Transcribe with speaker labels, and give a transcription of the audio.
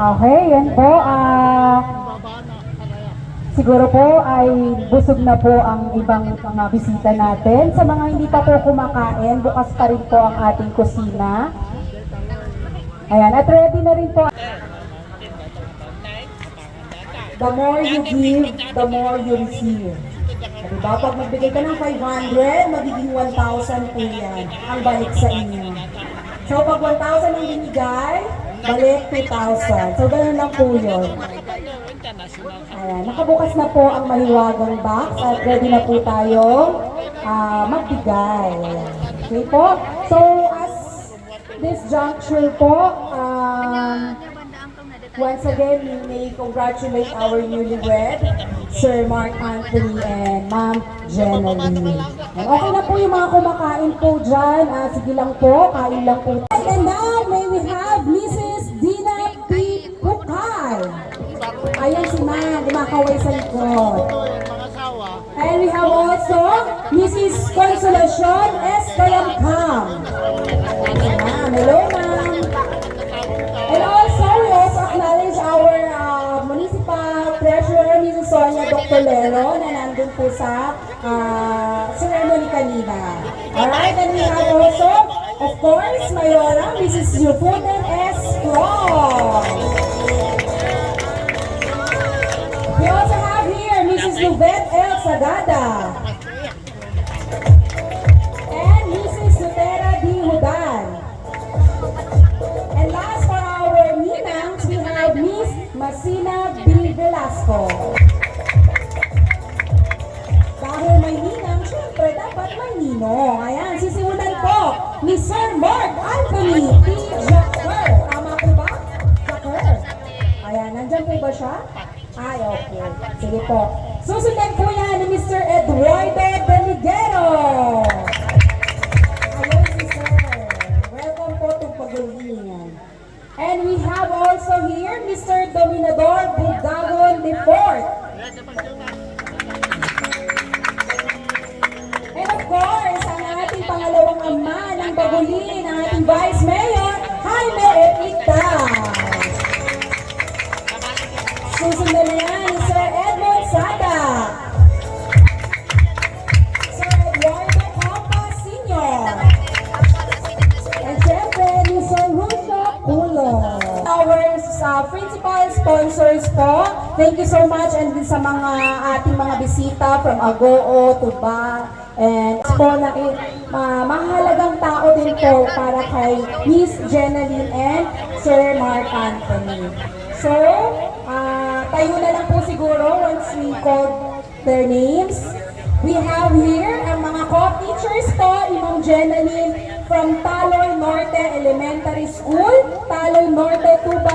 Speaker 1: Okay, yan po. Ah, siguro po ay busog na po ang ibang mga bisita natin. Sa mga hindi pa po kumakain, bukas pa rin po ang ating kusina. Ayan, at ready na rin po. The more you give, the more you receive. Diba? Pag magbigay ka ng 500, magiging 1,000 po yan. Ang balik sa inyo. So, pag 1,000 ang binigay, balik 2,000. So, ganun lang po yun. Ayan, nakabukas na po ang mahiwagang box at ready na po tayo ah, magbigay. Okay po? So, as this juncture po, um, once again, we may congratulate our newlywed, Sir Mark Anthony and Ma'am. Ayan, Okay na po yung mga kumakain po dyan. Ah, sige lang po, kain lang po. And now, may we have Mrs. Dina P. Pukay. Ayan si Ma'am, kumakaway sa likod. And we have also Mrs. Consolacion S. Kalamkam. Na nandun po sa uh, ceremony kanina. Alright, and we have also, of course, Mayora, Mrs. Yupuden S. Strong. We also have here Mrs. Lubet L. Sagada. Nandyan po ba siya? Ay, okay. Sige po. Susundan po yan ni Mr. Eduardo Beniguero. Ayun si Sir. Welcome po to Pagalingan. And we have also here Mr. Dominador Bugagon IV. Uh, principal sponsors po, thank you so much and din sa mga ating mga bisita from Agoo, Tuba, and po na ma- mahalagang tao din po para kay Miss Jenaline and Sir Mark Anthony. So, ah, tayo na lang po siguro once we call their names. We have here ang mga co-teachers po, Imong Jenaline from Taloy Norte Elementary School, Taloy Norte, Tuba.